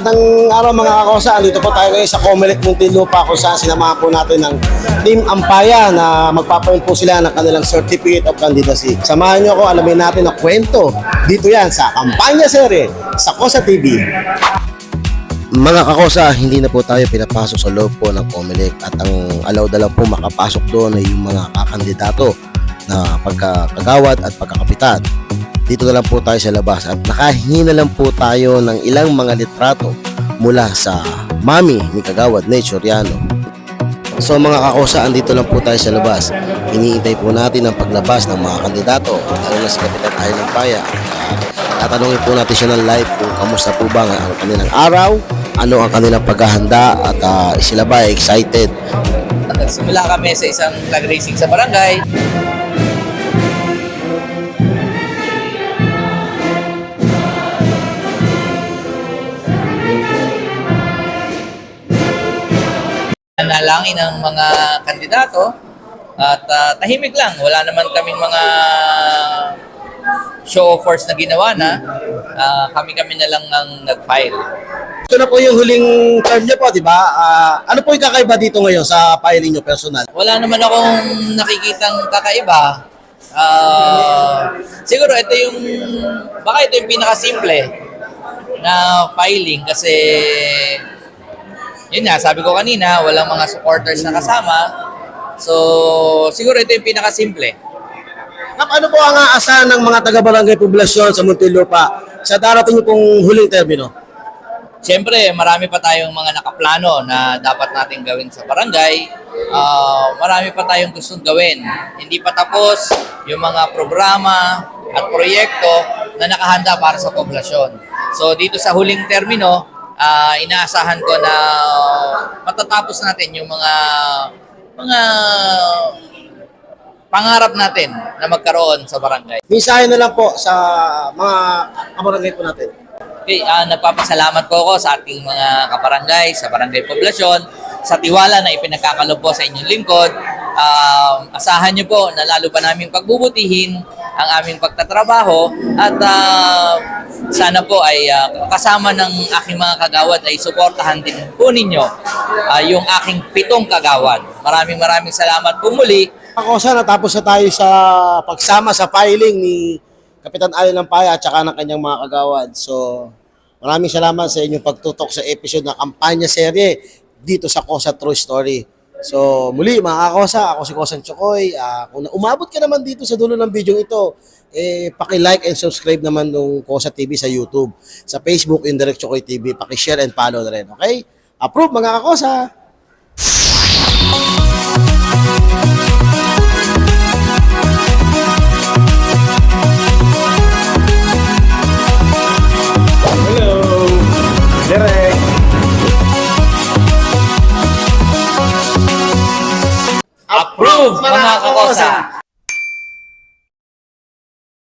Magandang araw mga kakosa. Andito po tayo ngayon sa Comelec Muntinlupa kung saan sinamahan po natin ng Team Ampaya na magpapail po sila ng kanilang Certificate of Candidacy. Samahan nyo ako, alamin natin ang kwento. Dito yan sa Kampanya Serie sa Kosa TV. Mga kakosa, hindi na po tayo pinapasok sa loob po ng Comelec at ang allowed na lang po makapasok doon ay yung mga kakandidato na pagkakagawad at pagkakapitan. Dito na lang po tayo sa labas at nakahingi na lang po tayo ng ilang mga litrato mula sa mami ni Kagawad Nature. So mga kakosa, andito lang po tayo sa labas. Iniintay po natin ang paglabas ng mga kandidato, lalo na si Kapitan Ayon ng Paya. Tatanungin po natin siya ng live kung kamusta po ba ang kanilang araw, ano ang kanilang paghahanda at ah, sila ba excited. Nagsimula kami sa isang flag racing sa barangay. Nalangin ng mga kandidato at ah, tahimik lang. Wala naman kaming mga show of force na ginawa na. Ah, kami-kami na lang ang nag-file. Ito na po yung huling term niyo po, di ba? Ah, ano po yung kakaiba dito ngayon sa filing niyo personal? wala naman akong nakikitang kakaiba. Ah, siguro ito yung, baka ito yung pinakasimple na filing kasi yun nga, sabi ko kanina, walang mga supporters na kasama. So, siguro ito yung pinakasimple. Ma'am, ano po ang aasahan ng mga taga-barangay poblasyon sa Muntinlupa sa darating niyo pong huling termino? Siyempre, marami pa tayong mga nakaplano na dapat natin gawin sa barangay. Ah, marami pa tayong gustong gawin. Hindi pa tapos yung mga programa at proyekto na nakahanda para sa poblasyon. So dito sa huling termino, ah, inaasahan ko na matatapos natin yung mga mga pangarap natin na magkaroon sa barangay. Mensahe na lang po sa mga kabarangay po natin. Okay, ah, nagpapasalamat po ako sa ating mga kabarangay, sa barangay poblasyon, sa tiwala na ipinagkakalob po sa inyong lingkod. Um, asahan niyo po na lalo pa namin pagbubutihin ang aming pagtatrabaho at ah, sana po ay ah, kasama ng aking mga kagawad ay suportahan din po ninyo ah, yung aking pitong kagawad. Maraming maraming salamat po muli. Ako sa natapos na tayo sa pagsama sa filing ni Kapitan Allen ng Paya at saka ng kanyang mga kagawad. So, maraming salamat sa inyong pagtutok sa episode ng kampanya serye dito sa Kosa True Story. So, muli mga kakosa, ako si Kosan Chokoy. Ah, kung umabot ka naman dito sa dulo ng video ito, eh, paki-like and subscribe naman ng Kosa TV sa YouTube. Sa Facebook, Indirect Chokoy TV. Paki-share and follow na rin, okay? Approve mga kakosa! Approve mga kakosa!